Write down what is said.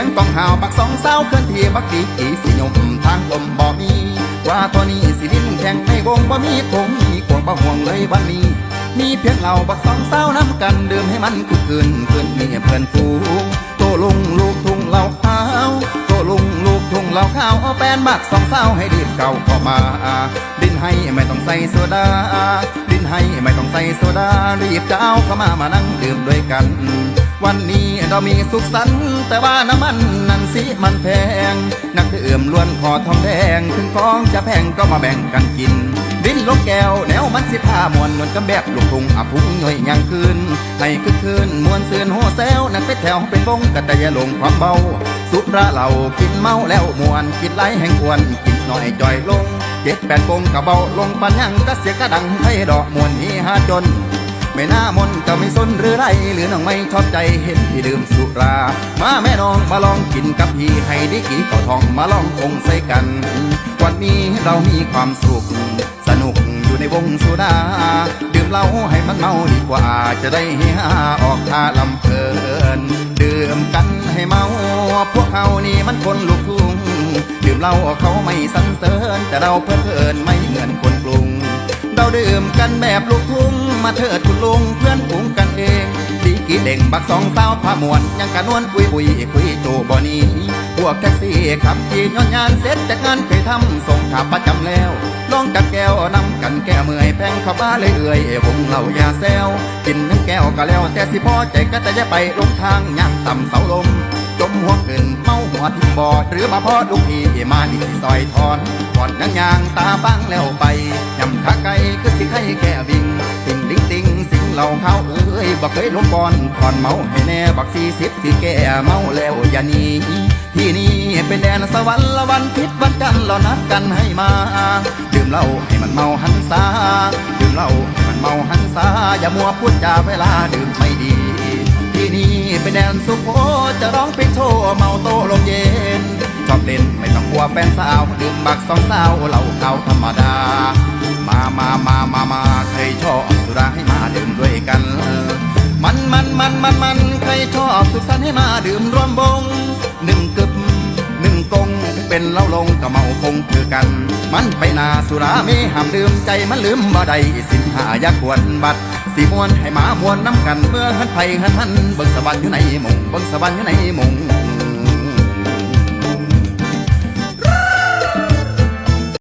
เคลื่อนที่เสียงต้องห่าวบักสองเสาเคลื่อนที่บักดีกีสิยมทางลมบ่มีว่าตอนนี้สิดินแข่งในวงบ่มีคงมีกวงบ่ห่วงเลยวันนี้ มีเพียงเราบักสองเสาน้ำกันดื่มให้มันคือคืนคืนมีเพื่อนฟูโตลุงลูกทุ่งเหล่าขาวโตลุงลูกทุ่งเหล่าขาวเอาแป้นบักสองเสาให้ดีดเก่าเข้ามา ดินให้ไม่ต้องใส่โซดาดินให้ไม่ต้องใส่โซดารีบจะเอาเข้ามามานั่งดื่มด้วยกัน วันนี้เรามีสุขสันต์แต่ว่าน้ำมันนั่นสิมันแพง นักดื่มล้วนขอทองแดง ถึงของจะแพงก็มาแบ่งกันกิน ดินลกแก้วแนวมันสิผ้ามวนนวลกำแบบลูกทุ่งอาพุงหน่อยยังคืน ให้คึกคืนมวนเสือนโฮแซวนั่งไปแถวเป็นวงกระตายลงความเบา สุราเหล่ากินเมาแล้วมวนกินไหลแห่งควรกินหน่อยจ่อยลงเจ็ดแปดปงกระเบาลงปันยังก็เสียกระดังให้ดอกมวนฮีฮาจน ไม่น่ามนก็ไม่สนหรือไร หรือน้องไม่ชอบใจเห็นพี่ดื่มสุรา มาแม่น้องมาลองกินกับพี่ให้ได้กี่ก่อทองมาลองคงใส่กัน วันนี้เรามีความสุข สนุกอยู่ในวงสุดา ดื่มเหล้าให้มันเมาดีกว่า จะได้เฮฮาออกท่าลำเพลิน ดื่มกันให้เมา พวกเขานี่มันคนลูกทุ่งดื่มเหล้าเขาไม่สันเสริญแต่เราเพลินไม่เหมือนคนกรุงเรา ดื่มกันแบบลูกทุ่งมาเถิดคุณลุงเพื่อนฝูงกันเองดีกี่เด่งบักสองสาวพามวนยังกันนวลปุยปุยคุยโจบอนีพวกแท็กซี่ขับขี่ย้อนยานเสร็จจากงานเคยทำส่งขาประจำแล้วลองจับแก้วนำกันแก้เมื่อยแพงข้าบ้าเลยเอื่อยวงเหล่ายาแซวกินนึ่งแก้วก็แล้วแต่สิพอใจก็แต่จะไปลงทางยางต่ำเสาลม หัวทิ่มบอดหรือมาพอลูกพี่มานี่สิซอยทอนปอดยังยางตาบ้างแล้วไปยำขาไก่คือสิให้แก่บิงติงลิงติงสิงเหล่าเขาเอ้ยบักเคยลงก่อนก่อนเมาให้แน่บักสี่สิบสิแก่เมาแล้วอย่าหนีที่นี่เป็นแดนสวรรค์ละวันพิษวันจันเรานัดกันให้มาดื่มเหล้าให้มันเมาหันซาดื่มเหล้าให้มันเมาหันซาอย่ามัวพูดจาเวลาดื่มไม่ดี ที่นี่เป็นแดนสุโขจะร้องเพลงโชว์เมาโต วแฟนสาวดื่มบักสองสาวเหล้าเขาธรรมดา มามามามามาใครชอบสุราให้มาดื่มด้วยกัน มันมันมันมันมันใครชอบสุขสันต์ให้มาดื่มร่วมวงหนึ่งกึบหนึ่งกงเป็นเหล้าลงก็เมาคงคือกัน มันไปนาสุราไม่ห้ามดื่มใจมันลืมบ่ได้สินหายากควรบัดสิมวนให้หมามวนน้ำกันเมื่อหันไผหันหันเบิ่งสวรรค์อยู่ในหมงเบิ่งสวรรค์อยู่ในหมง